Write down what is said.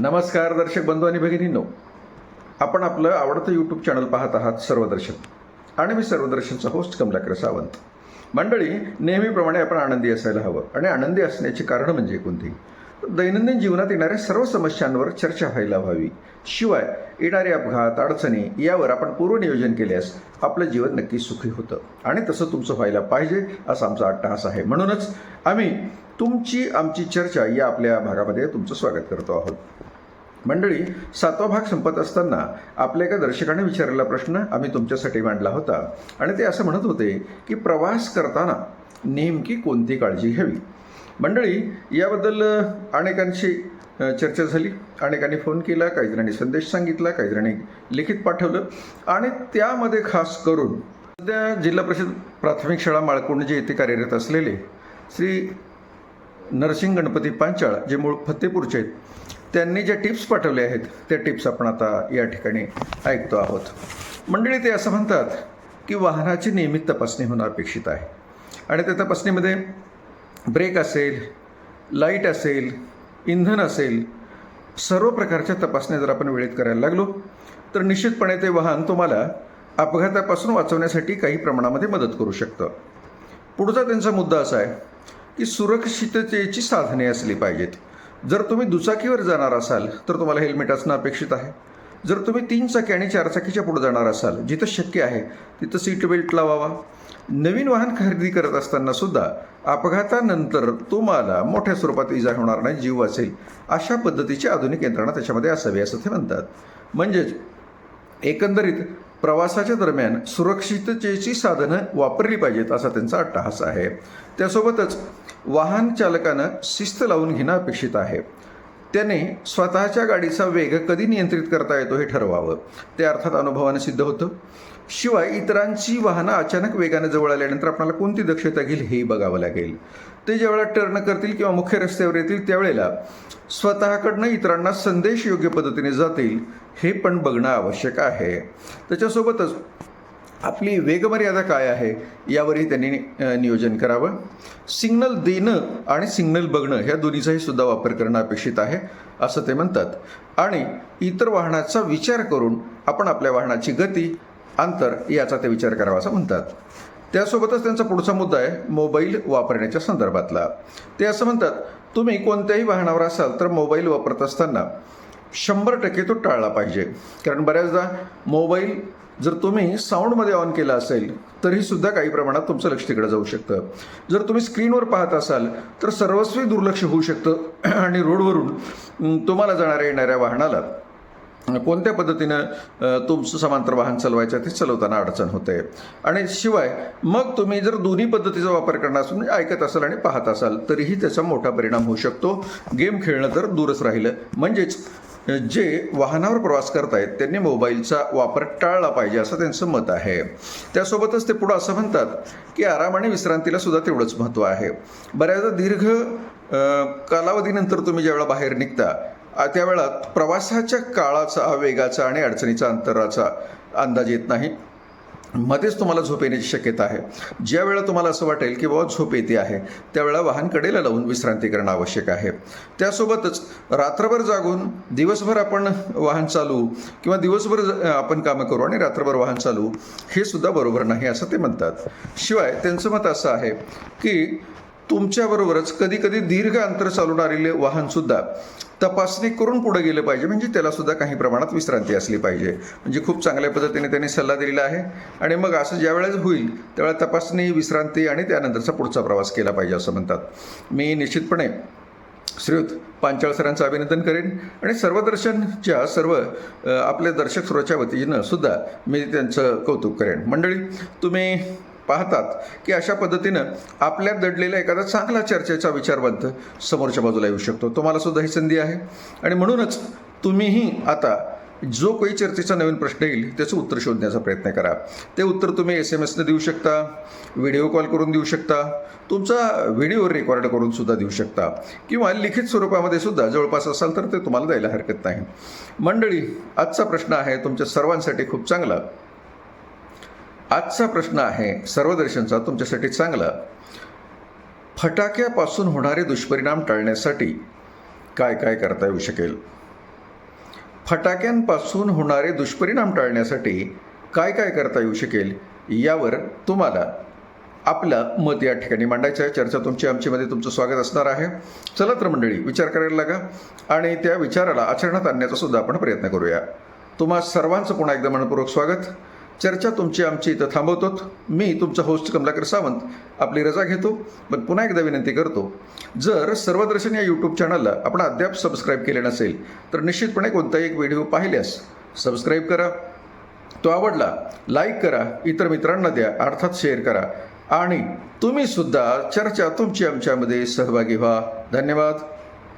नमस्कार दर्शक बंधू आणि भगिनींनो. आपण आपलं आवडतं यूट्यूब चॅनल पाहत आहात सर्वदर्शन. आणि मी सर्वदर्शनचा होस्ट कमलाकर सावंत. मंडळी नेहमीप्रमाणे आपण आनंदी असायला हवं. आणि आनंदी असण्याची कारणं म्हणजे कोणती? दैनंदिन जीवनात येणाऱ्या सर्व समस्यांवर चर्चा व्हायला हवी. शिवाय येणारे अपघात अडचणी यावर आपण पूर्वनियोजन केल्यास आपलं जीवन नक्की सुखी होतं. आणि तसं तुमचं व्हायला पाहिजे असा आमचा अट्टहास आहे. म्हणूनच आम्ही तुमची आमची चर्चा या आपल्या भागामध्ये तुमचं स्वागत करतो आहोत. मंडळी सातवा भाग संपत असताना आपल्या एका दर्शकाने विचारलेला प्रश्न आम्ही तुमच्यासाठी मांडला होता. आणि ते असं म्हणत होते की प्रवास करताना नेमकी कोणती काळजी घ्यावी? मंडळी याबद्दल अनेकांशी चर्चा झाली. अनेकांनी फोन केला काही जणांनी संदेश सांगितला काही जणांनी लिखित पाठवलं. आणि त्यामध्ये खास करून सध्या जिल्हा परिषद प्राथमिक शाळा माळकोंड येथे कार्यरत असलेले श्री नरसिंग गणपती पांचाळ जे मूळ फतेपूरचे आहेत त्यांनी ज्या टिप्स पाठवल्या आहेत त्या टिप्स आपण आता या ठिकाणी ऐकतो आहोत. मंडळी ते असं म्हणतात की वाहनाची नियमित तपासणी होणं अपेक्षित आहे. आणि त्या तपासणीमध्ये ब्रेक असेल लाइट असेल इंधन असेल सर्व प्रकारच्या तपासण्या जर आपण वेळेत करायला लागलो तर निश्चितपणे ते वाहन तुम्हाला अपघातापासून वाचवण्यासाठी काही प्रमाणामध्ये मदत करू शकतं. पुढचा त्यांचा मुद्दा असा आहे की सुरक्षिततेची साधने असली पाहिजेत. जर तुम्ही दुचाकीवर जाणार असाल तर तुम्हाला हेल्मेट असणं अपेक्षित आहे. जर तुम्ही तीन चाकी आणि चारचाकीच्या पुढे जाणार असाल जिथं शक्य आहे तिथं सीट बेल्ट लावावा. नवीन वाहन खरेदी करत असताना सुद्धा अपघातानंतर तुम्हाला मोठ्या स्वरूपात इजा होणार नाही जीव वाचेल. अशा पद्धतीची आधुनिक यंत्रणा त्याच्यामध्ये असावी असं ते म्हणतात. म्हणजेच एकंदरीत प्रवासाच्या दरम्यान सुरक्षिततेची साधनं वापरली पाहिजेत असा त्यांचा अट्टहास आहे. त्यासोबतच वाहन चालकानं शिस्त लावून घेणं अपेक्षित आहे. त्याने स्वतःच्या गाडीचा वेग कधी नियंत्रित करता येतो हे ठरवावं. ते अर्थात अनुभवानं सिद्ध होतं. शिवाय इतरांची वाहनं अचानक वेगानं जवळ आल्यानंतर आपल्याला कोणती दक्षता घेईल हेही बघावं लागेल. ते ज्यावेळेला टर्न करतील किंवा मुख्य रस्त्यावर येतील त्यावेळेला स्वतःकडनं इतरांना संदेश योग्य पद्धतीने जातील हे पण बघणं आवश्यक आहे. त्याच्यासोबतच आपली वेगमर्यादा काय आहे यावरही त्यांनी नियोजन करावं. सिग्नल देणं आणि सिग्नल बघणं ह्या दोन्हीचाही सुद्धा वापर करणं अपेक्षित आहे असं ते म्हणतात. आणि इतर वाहनाचा विचार करून आपण आपल्या वाहनाची गती अंतर याचा ते विचार करावा असं म्हणतात. त्यासोबतच त्यांचा पुढचा मुद्दा आहे मोबाईल वापरण्याच्या संदर्भातला. ते असं म्हणतात तुम्ही कोणत्याही वाहनावर असाल तर मोबाईल वापरत असताना शंभर टक्के तो टाळला पाहिजे. कारण बऱ्याचदा मोबाईल जर तुम्ही साऊंडमध्ये ऑन केला असेल तरी सुद्धा काही प्रमाणात तुमचं लक्ष तिकडे जाऊ शकतं. जर तुम्ही स्क्रीनवर पाहत असाल तर सर्वस्वी दुर्लक्ष होऊ शकतं आणि रोडवरून तुम्हाला जाणाऱ्या येणाऱ्या वाहनाला कोणत्या पद्धतीनं तुमचं समांतर वाहन चालवायचं ते चालवताना अडचण होते. आणि शिवाय मग तुम्ही जर दोन्ही पद्धतीचा वापर करणार असून म्हणजे ऐकत असाल आणि पाहत असाल तरीही त्याचा मोठा परिणाम होऊ शकतो. गेम खेळणं तर दूरच राहिलं. म्हणजेच जे वाहनावर प्रवास करत आहेत त्यांनी मोबाईलचा वापर टाळला पाहिजे असं त्यांचं मत आहे. त्यासोबतच ते पुढं असं म्हणतात की आराम आणि विश्रांतीला सुद्धा तेवढंच महत्त्व आहे. बऱ्याचदा दीर्घ कालावधीनंतर तुम्ही ज्यावेळेला बाहेर निघता आ, प्रवासाच्या काळाचा वेगाचा आणि अडचणीचा अंतराचा अंदाज येत नाही. मध्येच तुम्हाला झोप येण्याची शक्यता आहे. ज्या वेळा तुम्हाला असं वाटेल की बाबा झोप येते आहे त्यावेळेला वाहन कडेला लावून विश्रांती करणं आवश्यक आहे. त्यासोबतच रात्रभर जागून दिवसभर आपण वाहन चालू किंवा दिवसभर आपण कामं करू आणि रात्रभर वाहन चालू हे सुद्धा बरोबर नाही असं ते म्हणतात. शिवाय त्यांचं मत असं आहे की तुमच्याबरोबरच कधी कधी दीर्घ अंतर चालवणारे वाहनसुद्धा तपासणी करून पुढे गेलं पाहिजे. म्हणजे त्याला सुद्धा काही प्रमाणात विश्रांती असली पाहिजे. म्हणजे खूप चांगल्या पद्धतीने त्यांनी सल्ला दिलेला आहे. आणि मग असं ज्यावेळेस होईल त्यावेळेला तपासणी विश्रांती आणि त्यानंतरचा पुढचा प्रवास केला पाहिजे असं म्हणतात. मी निश्चितपणे श्रीयुत पांचाळ सरांचं अभिनंदन करेन. आणि सर्वदर्शनच्या सर्व आपल्या दर्शक श्रोच्या वतीनं सुद्धा मी त्यांचं कौतुक करेन. मंडळी तुम्ही पाहतात की अशा पद्धतीनं आपल्यात दडलेला एखादा चांगला चर्चेचा विचारवंत समोरच्या बाजूला येऊ शकतो. तुम्हाला सुद्धा ही संधी आहे. आणि म्हणूनच तुम्हीही आता जो काही चर्चेचा नवीन प्रश्न येईल त्याचं उत्तर शोधण्याचा प्रयत्न करा. ते उत्तर तुम्ही एस एम एसनं देऊ शकता व्हिडिओ कॉल करून देऊ शकता तुमचा व्हिडिओ रेकॉर्ड करून सुद्धा देऊ शकता. किंवा लिखित स्वरूपामध्ये सुद्धा जवळपास असाल तर ते तुम्हाला द्यायला हरकत नाही. मंडळी आजचा प्रश्न आहे तुमच्या सर्वांसाठी खूप चांगला. आजचा प्रश्न आहे सर्वदर्शनचा तुमच्यासाठी चांगला. फटाक्यापासून होणारे दुष्परिणाम टाळण्यासाठी काय काय करता येऊ शकेल? फटाक्यांपासून होणारे दुष्परिणाम टाळण्यासाठी काय काय करता येऊ शकेल? यावर तुम्हाला आपलं मत या ठिकाणी मांडायचं आहे. चर्चा तुमची आमच्यामध्ये तुमचं स्वागत असणार आहे. चला तर मंडळी विचार करायला लागा. आणि त्या विचाराला आचरणात आणण्याचा सुद्धा आपण प्रयत्न करूया. तुम्हा सर्वांचं पुन्हा एकदा मनपूर्वक स्वागत. चर्चा तुमची आमची इथं थांबवतो मी तुमचा होस्ट कमलाकर सावंत आपली रजा घेतो. पण पुन्हा एकदा विनंती करतो जर सर्वदर्शन या यूट्यूब चॅनलला आपण अद्याप सबस्क्राईब केले नसेल तर निश्चितपणे कोणताही एक व्हिडिओ पाहिल्यास सबस्क्राईब करा. तो आवडला लाईक करा इतर मित्रांना द्या अर्थात शेअर करा. आणि तुम्हीसुद्धा चर्चा तुमची आमच्यामध्ये सहभागी व्हा. धन्यवाद.